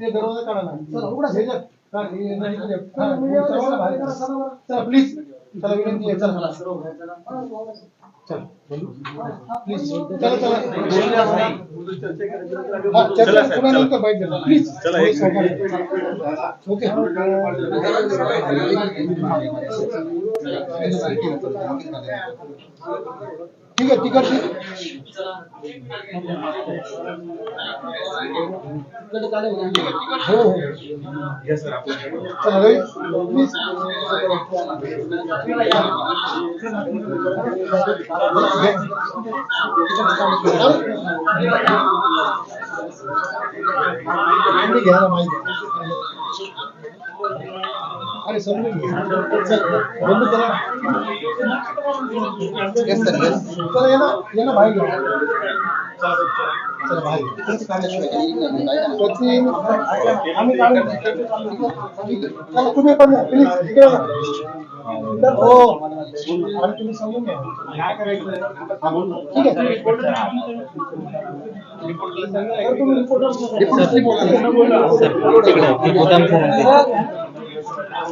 ते दरवाजा काढा ना चला, उघडा. हे जर- हा, हे नाही इकडे. हा, चला, मीडियावर सर्वांना बाहेर करा, काढा. चला बरं. चला प्लीज चला विनंती आहे चला चल प्लीज. चला चला हा, चर्चा पुन्हा. नंतर. प्लीज एक. ओके ठीक आहे तिकट हो हो. चला रवी प्लीज आम्ही घ्यायला माहिती. अरे समजून बंद करा. चला ये ना ये ना बाहेर घ्या चला बाहेर. पत्नी आम्ही काढून. चला तुम्ही पण प्लीज इकडे. हो. आणि तुम्ही समजून घ्या. काय करायचं? ठीक आहे. तर तुम्ही रिपोर्टर बोला. हा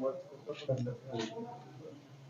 मग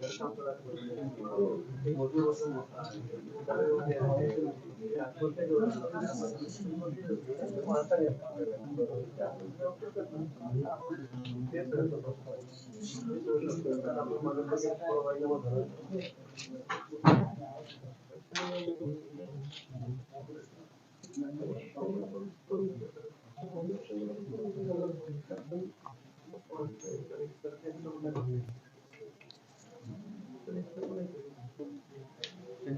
सगळं दिलेलं आहे पण अगदी अं, आपल्या छापण्यापासून मीठपासून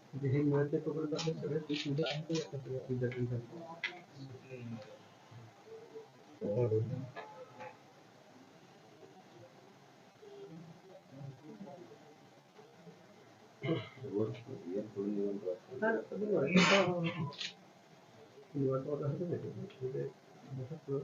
म्हणजे हे मिळते तोपर्यंत आपले सगळे सुविधा आहेत ते आता सगळ्या विद्यार्थ्यांसाठी हा, सगळं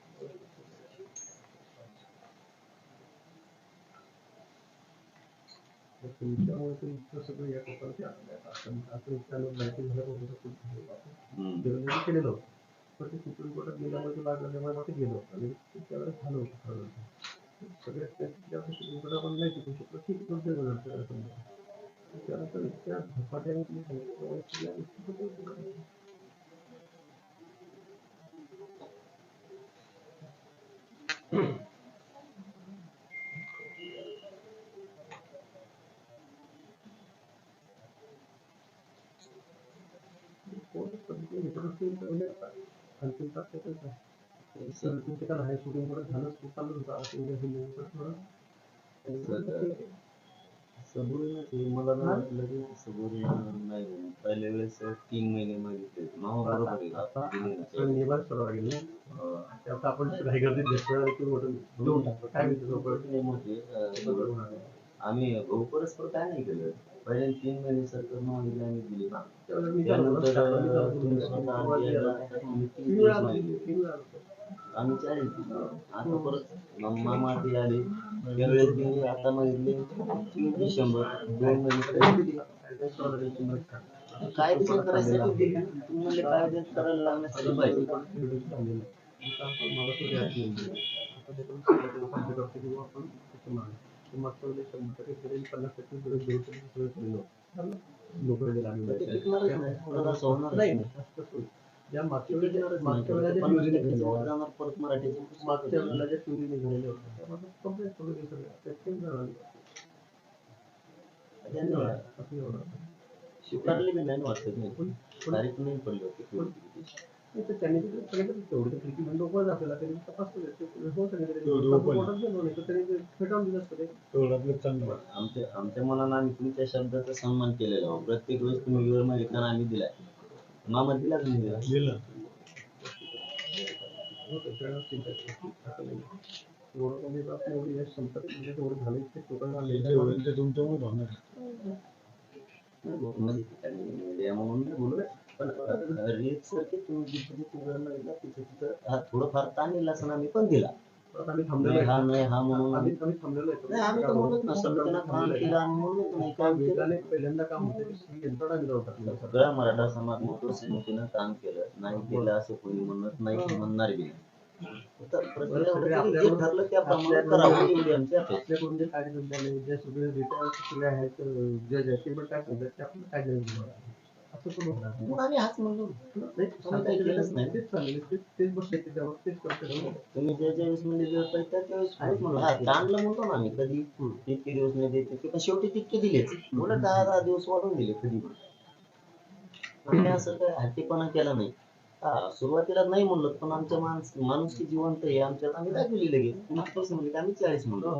तुमच्यामुळे ते सगळं या माहिती खूप केलेलं होतं. पण ते सुप्रीम कोर्टात गेल्यामुळे आणि त्यावेळेस झालं होतं खरं सगळ्यात त्या- सुप्रीम आपण नाही टिकू शकलो ठीक आहे तुमच्या त्याला समजा. त्यानंतर इतक्या झपाट्याने तुम्ही गोष्टी कोण पद्धतीने हे करून ते पहिले सर चालू थोडं मला नाही पहिल्या वेळेस तीन महिने मागितले मामा बरोबर आता निवास करावा लागेल आता आपण की मोठं देऊन काय आम्ही भाऊ परस्पर काय नाही केलं. पहिले तीन महिने सरकार मागितले आम्ही दिले आम्ही चाळीस दिले आता परत मामा ते आले. त्यावेळेस आता मागितले. डिसेंबर दोन महिने. काय करायसाठी काय करायला लागण्यासाठी पाहिजे मागच्या वेळेला. जे जाणार परत मागच्या. वेळेला जे त्यामध्ये हे जाणार. बी नाही वाटत नाही तारीख नाही पडली होती नाही तर त्यांनी सांगितलं आपल्याला तपासतो हो आमच्या आमच्या मनानं आम्ही तुमच्या शब्दाचा सन्मान केलेला आहे. प्रत्येक वेळेस तुम्ही मागितला आणि आम्ही दिलाय मामा दिला? की नाही दिला तुमच्यामुळे म्हणून बोलू पण रेट सारखे तुम्ही जिथे जिथे वेळ तिथे तिथं हा थोडंफार ताण दिला असं आम्ही पण दिला आम्ही नाही थांबलेलो हा नाही हा म्हणून आम्ही थांबलेलो आहे. नाही आम्ही तर म्हणत ना संघटना काम केलं म्हणत नाही केलं वेगाने पहिल्यांदा काम यंत्रणा सगळ्या मराठा समाज मोठ्या समितीनं काम केलं नाही केलं असं कोणी म्हणत नाही म्हणणार बी नाही. तर प्रक्रिया जे ठरलं त्याप्रमाणे करावं एवढी आमची अपेक्षा कार्यकर्ते जे सगळे रिटायर आहेत ज्या जे ते पण काय सांगतात ते आपल्याला काय मग आम्ही हाच म्हणलो नाही, आम्ही काही केलंच नाही. तेच तेच- तेच बसले त्याच्यावर तेच करते तुम्ही ज्या ज्या वेळेस पाहिजे त्या त्यावेळेस हा ताणलं म्हणतो ना आम्ही कधी तितके दिवस नाही देत तितके शेवटी तितके दिलेच उलट दहा दहा दिवस वाढून दिले कधी पण आम्ही असं काय हट्टीपणा केला नाही सुरुवातीला नाही म्हणलं पण आमच्या माणूस माणूस की जिवंत हे आमच्यात आम्ही दाखवली लगेच मागच्या आम्ही चाळीस म्हणलो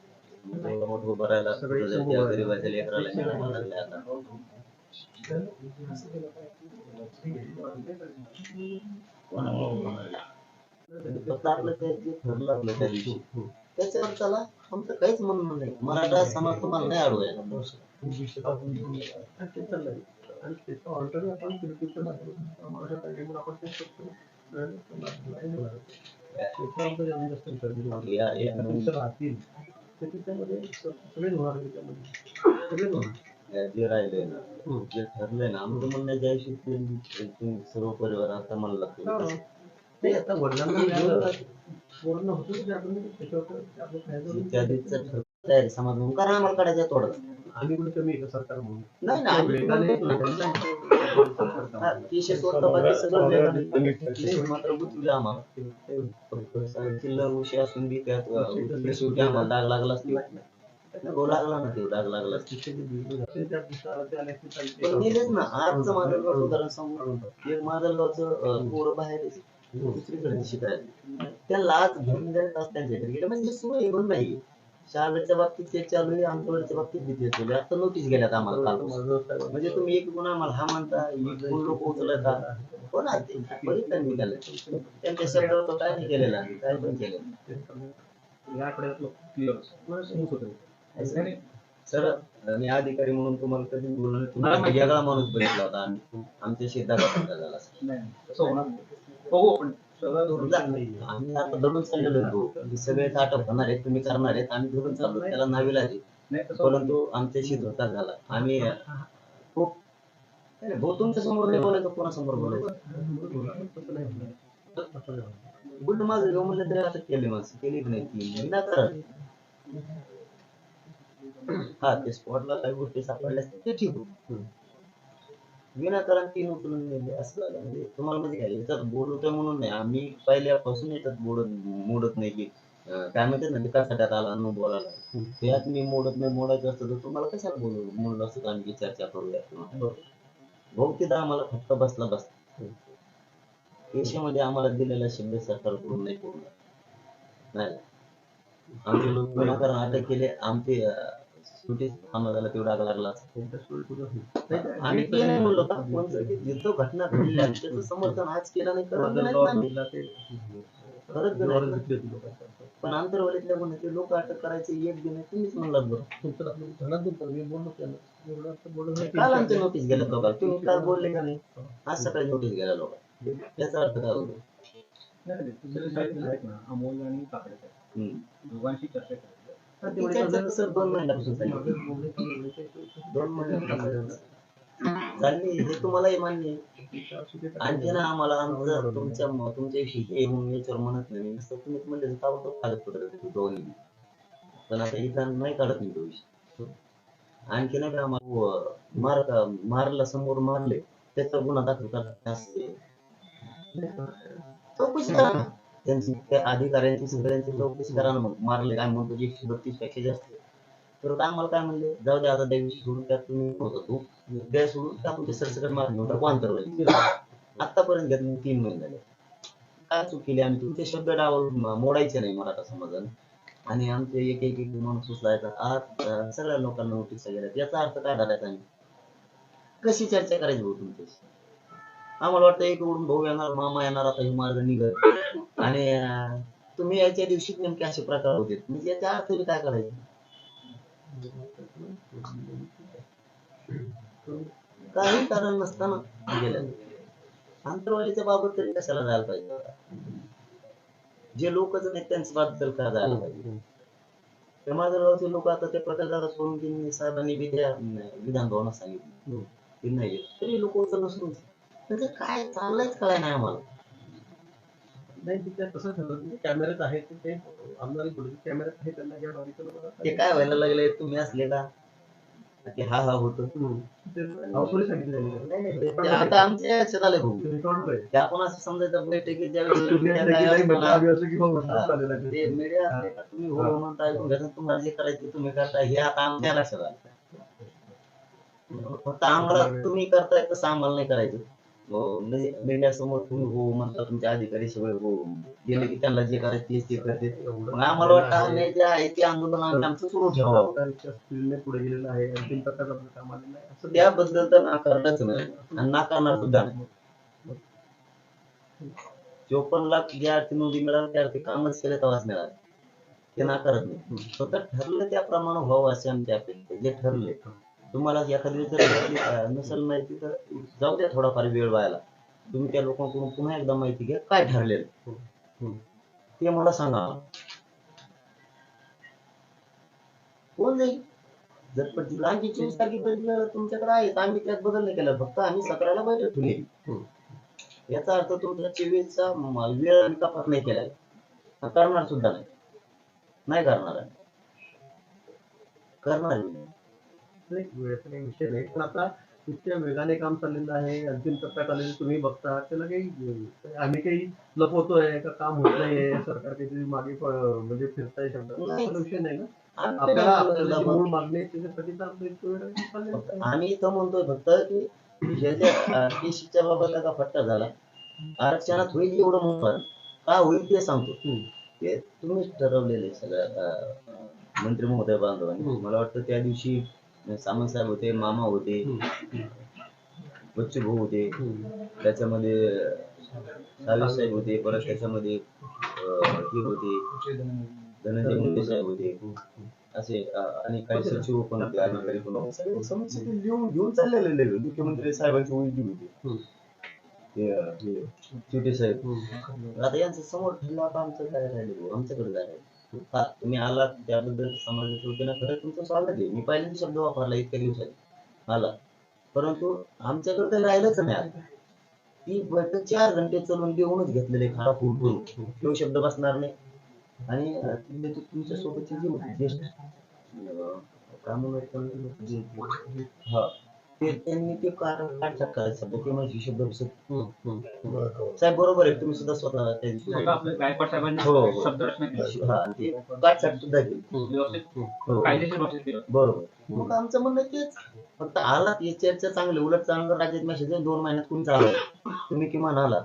गरीबाच्या लेकराला मिळायला लागले आता. फक्त आपलं ते जे ठरलं आपलं त्या दिवशी. त्याच्यावर आमचं काहीच म्हणणं नाही. मराठा समाज तुम्हाला नाही अडवायचा आणि ऑर्डर आपण माझ्या आपण ते जास्त या- राहतील त्याच्यामध्ये सगळेच होणार त्याच्यामध्ये सगळेच होणार? जे राहिले ना जे ठरलंय ना आमचं म्हणणं ज्या तुम्ही सर्व परिवार आता म्हणला तुम्ही ते आता वडिलांना होतं त्याच्यावर होईल. त्या ठरलं तयारी समाज म्हणून. कारण आम्हाला काढायचं थोडं आम्ही कमी आहे का सरकार म्हणून? नाही ना आम्ही वेगाने. हा, तीनशे स्वतः बाकी सगळं वेगाने. तीनशे मात्र गुंतवले आम्हाला. चिल्लर उशी असून बी त्यात गुंतवले शेवटी आम्हाला डाग लागला ना ते डाग लागला असतो ते त्या दिवसाला ते आले की चालते. पण नेलेच ना आजचं माझं गाव उदाहरण सांगू. एक माझं गावचं अं, पोरं बाहेर दुसरीकडे शिकायला त्याला आज घेऊन जायचं त्यांच्याकडे गेलं म्हणजे सोय बंद नाही शाळेच्या बाबतीत ते चालू आहे आमच्याकडच्या बाबतीत बी ते चालू आहे. आता नोटीस गेल्यात आम्हाला काल म्हणजे तुम्ही एक गुण आम्हाला हा म्हणता एक गुण लोक उचलता कोण आहे ते? बघितलं मी त्याला त्यांच्या शब्दावर तो काय नाही केलेला. काय पण केलेलं. या आठवड्यात सर मी अधिकारी म्हणून तुम्हाला कधी नाही. तुम्हाला वेगळा माणूस बघितला होता. आमच्या शेतात झाला. बघू आपण. आम्ही आता धरून चाललेलो होतो की सगळे अटक होणार आहेत तुम्ही करणार आहेत. आम्ही धरून चाललो त्याला नाही तसं परंतु आमच्याशी धोका झाला. आम्ही खूप नाही, भाऊ तुमच्यासमोर नाही बोलायचं कोणासमोर बोलायचं? बुड माझं घेऊन म्हणलं तरी अटक केली माणसं केली नाही ती. विनाकारण हा ते स्पॉटला काही गोष्टी सापडल्या ते ठीक होतं. विनाकारण तीन उचलून नेले. असं झालं. म्हणजे तुम्हाला म्हणजे काय याच्यात बोलतोय म्हणून नाही. आम्ही पहिल्यापासून याच्यात बोलत मोडत नाही की काय म्हणतात ना विकासासाठी आला न बोलायला. त्यात मी मोडत नाही मोडायचं असतं तर तुम्हाला कशाला बोलू? म्हणलं असतं का आणखी चर्चा करूया. बहुतेकदा आम्हाला फक्त बसला बस. देशामध्ये आम्हाला दिलेला शब्द सरकार पूर्ण नाही पूर्ण. नाही. आमचे लोक विनाकारण अटक केले. आमचे सुटी आम्हाला तेवढा आग लागला आम्ही ते नाही म्हणलो का पण जिथं घटना घडल्या त्याचं समर्थन आज केलं नाही करत. पण आंतरवालीतल्या गुन्ह्यातले लोक अटक करायचे एक नाही तुम्हीच म्हणलात बरं. काल आमच्या नोटीस गेल्या लोकांना तुम्ही काल बोलले का नाही? आज सकाळी नोटीस गेल्या लोकांना याचा अर्थ काय होतो? अमोल आणि काकडे. दोघांशी चर्चा सर दोन महिन्यापासून दोन महिन्यापासून. हे तुम्हालाही मान्य आहे. आणखी ना आम्हाला आमचं तुमच्या तुमच्याविषयी हे म्हणून याच्यावर म्हणत नाही. नुसतं तुम्ही म्हणले ताबडतोब दोन्ही. पण आता इथं नाही काढत तो विषय. आणखी नाही का आम्हाला व- मार मारला समोर मारले त्याचा गुन्हा दाखल करा असते चौकशी करा ना. त्यांची अधिकाऱ्यांची सगळ्यांची चौकशी करा ना मग. मारले काय म्हणतो एकशे बत्तीसपेक्षा जास्त तर काय आम्हाला काय म्हणले जाऊ दे आता त्या सोडून त्यात तुम्ही तू. सोडून टाकून ते सरसकट मारून घेऊन टाकू आतापर्यंत घेत मी तीन महिने झाले. काय चूक केली आम्ही? तुमचे शब्द डावल मोडायचे नाही मराठा समाजाने आणि आमचे एक एक एक माणूस उचलायचा आज सगळ्या लोकांना नोटीस वगैरे याचा अर्थ काय झालाय आम्ही कशी चर्चा करायची भाऊ तुमच्याशी? आम्हाला वाटतं एक उडून भाऊ येणार मामा येणार आता हे मार्ग निघत आणि तुम्ही याच्या दिवशी नेमके असे प्रकार होते. म्हणजे याचा अर्थ काय करायचं? काही कारण नसताना गेल्या आंतरवालीच्या बाबत तरी कशाला जायला पाहिजे? जे लोकच नाही त्यांच्या बद्दल का जायला पाहिजे? त्या माझ्या लोक आता त्या प्रकार सोडून त्यांनी साहेबांनी विधान भवनात सांगितलं. की नाही येत. तरी लोक उचलणं म्हणजे काय चाललंयच काय नाही आम्हाला? नाही तिथे तसं ठरवलं की कॅमेऱ्यात आहे ते- ते आमदारी पोलीस कॅमेऱ्यात आहे त्यांना घ्या बारीक करून बघा. ते काय व्हायला लागले तुम्ही असले का? ते हा हा होत. ते सांगितलं आता आमच्या याच्यात आले भाऊ. रेकॉर्ड आहे. ते आपण असं समजायचं बैठकीत ज्यावेळेस की आहे. ते मीडिया का, तुम्ही हो. म्हणता ऐकून घ्या तुम्हाला जे करायचे तुम्ही करताय हे आता आमच्या लक्षात आलं. फक्त आम्हाला तुम्ही करताय तसं आम्हाला नाही करायचं. म्हणजे मीडिया समोर तुम्ही हो म्हणता तुमचे अधिकारी सगळे हो. गेले की त्यांना जे करायचं तेच ते करते. मग आम्हाला वाटतं आम्ही जे आहे ते आंदोलन आम्ही आमचं सुरू ठेवावं. स्पीडने पुढे गेलेलं आहे. अंतिम टप्प्यात आपलं काम आलेलं आहे. असं त्याबद्दल तर नाकारलंच नाही. आणि नाकारणार सुद्धा नाही. चोपन्न लाख ज्या अर्थी नोंदी मिळाल्या त्या अर्थी कामच केले तेव्हाच मिळाले. ते नाकारत नाही. फक्त ठरलं त्याप्रमाणे व्हावं असे आमची अपेक्षा. जे ठरले तुम्हाला एखादी जर नसेल माहिती तर जाऊ द्या थोडाफार वेळ व्हायला तुम्ही त्या लोकांकडून पुन्हा एकदा माहिती घ्या काय ठरलेलं? ते मला सांगा. कोण जाईल? जर पडतील आणखी चोवीस तारखेपर्यंत तुमच्याकडे आहे. आम्ही त्यात बदल नाही केला. फक्त आम्ही सतराला बैठक ठेवली. याचा अर्थ तुमच्या चोवीसचा वेळ आम्ही कपात नाही केलाय करणार सुद्धा नाही. नाही करणार. करणार विषय नाही पण आता इतक्या वेगाने काम चाललेलं आहे. अंतिम टप्प्यात आलेले तुम्ही बघता. त्याला काही आम्ही काही लपवतोय का काम होत नाहीये सरकार काहीतरी मागे प- म्हणजे फिरताय शब्द. असा विषय नाही ना? आम्ही आपल्याला तर आपल्याला जी नाही मूळ मागणी आहे त्याच्यासाठी तर आपलं इतकं वेळ चाललेलं फक्त आहे. आम्ही इथं म्हणतोय फक्त की ज्याच्या बाबत का फटका झाला? आरक्षणात होईल एवढं म्हणून का होईल ते सांगतो. हम्म. ते तुम्हीच ठरवलेले सगळ्या अं, मंत्री महोदय बांधवांनी. हम्म. मला वाटतं त्या दिवशी सामंत साहेब होते मामा होते बच्चू भाऊ होते. त्याच्यामध्ये सावी साहेब होते परत त्याच्यामध्ये हे होते. धनंजय मुंडे साहेब होते. असे आणि काही सचिव पण होते अधिकारी पण. लिहून घेऊन चाललेले मुख्यमंत्री साहेबांची उलटी होती. ते हे. चिवटे साहेब. आता यांचं समोर ठरलं आता आमचं काय राहिलं? आमच्याकडे काय राहिलं? हा तुम्ही आलात त्याबद्दल समाजाच्या वतीनं खरं तुमचं स्वागत आहे. मी पहिल्यांदा शब्द वापरला इतक्या दिवसात आला. परंतु आमच्याकडे काही राहिलंच नाही. ती बैठक चार घंटे चालून देऊनच घेतलेले खरा करून तो शब्द बसणार नाही. आणि ते तुमच्या सोबतचे जे ज्येष्ठ हा. ते त्यांनी ते कारण काढतात शब्द ते म्हणजे शब्द. साहेब बरोबर आहे. तुम्ही सुद्धा स्वतः त्या दिवशी स्वतः आपले गायकवाड साहेबांनी हो, हो. शब्दरचना केली. हा, ते काटछाट सुद्धा केली. व्यवस्थित. हो. कायदेशीर भाषेत केलं. बरोबर. मग आमचं म्हणणं तेच. फक्त आलात ही चर्चा चांगली उलट चांगलं राज्यात मेसेज दोन महिन्यात तुमचा आला तुम्ही किमान आला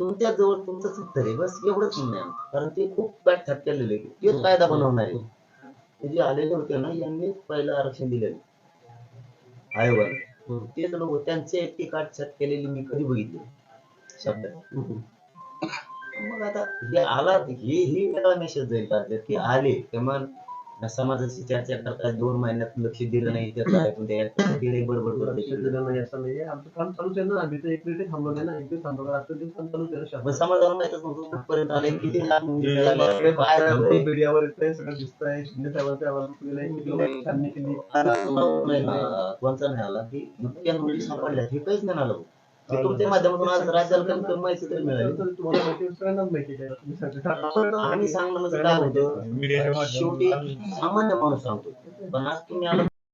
तुमच्या जवळ तुमचंच उत्तर आहे. बस एवढंच म्हणणं आहे आमचं. कारण ते खूप काट छाट केलेले तेच कायदा बनवणार आहे. ते जे आलेले होते ना यांनी पहिलं आरक्षण दिलेलं आयोगाने. तेच लोक त्यांचे इतकी काटछाट केलेली मी कधी बघितली शब्द. मग आता हे आला हे ही वेगळा मेसेज जाईल की आले तेव्हा समाजाची चर्चा करतात दोन महिन्यात लक्ष दिलं नाही बडबड लक्ष करते दिलं नाही असं नाहीये आमचं काम चालूच आहे ना आम्ही तर एक मिनिट थांबलो नाही ना एक दिवस थांबलो रात्र दिवस काम चालूच आहे. समाजाला माहितच नव्हतं कुठपर्यंत आले किती लाख. मीडियावर येतंय सगळं दिसतंय शिंदे साहेबांचं आवाज केलंय, किती छाननी केली. नाही, नाही, कोणचा नाही आला की मुली सापडल्या हे काहीच नाही आलं ते तुमच्या माध्यमातून आज राज्याला कमी कमी माहिती तरी मिळाली. आम्ही सांगणं म्हणजे काय होतं? शेवटी सामान्य माणूस सांगतो. पण आज तुम्ही आला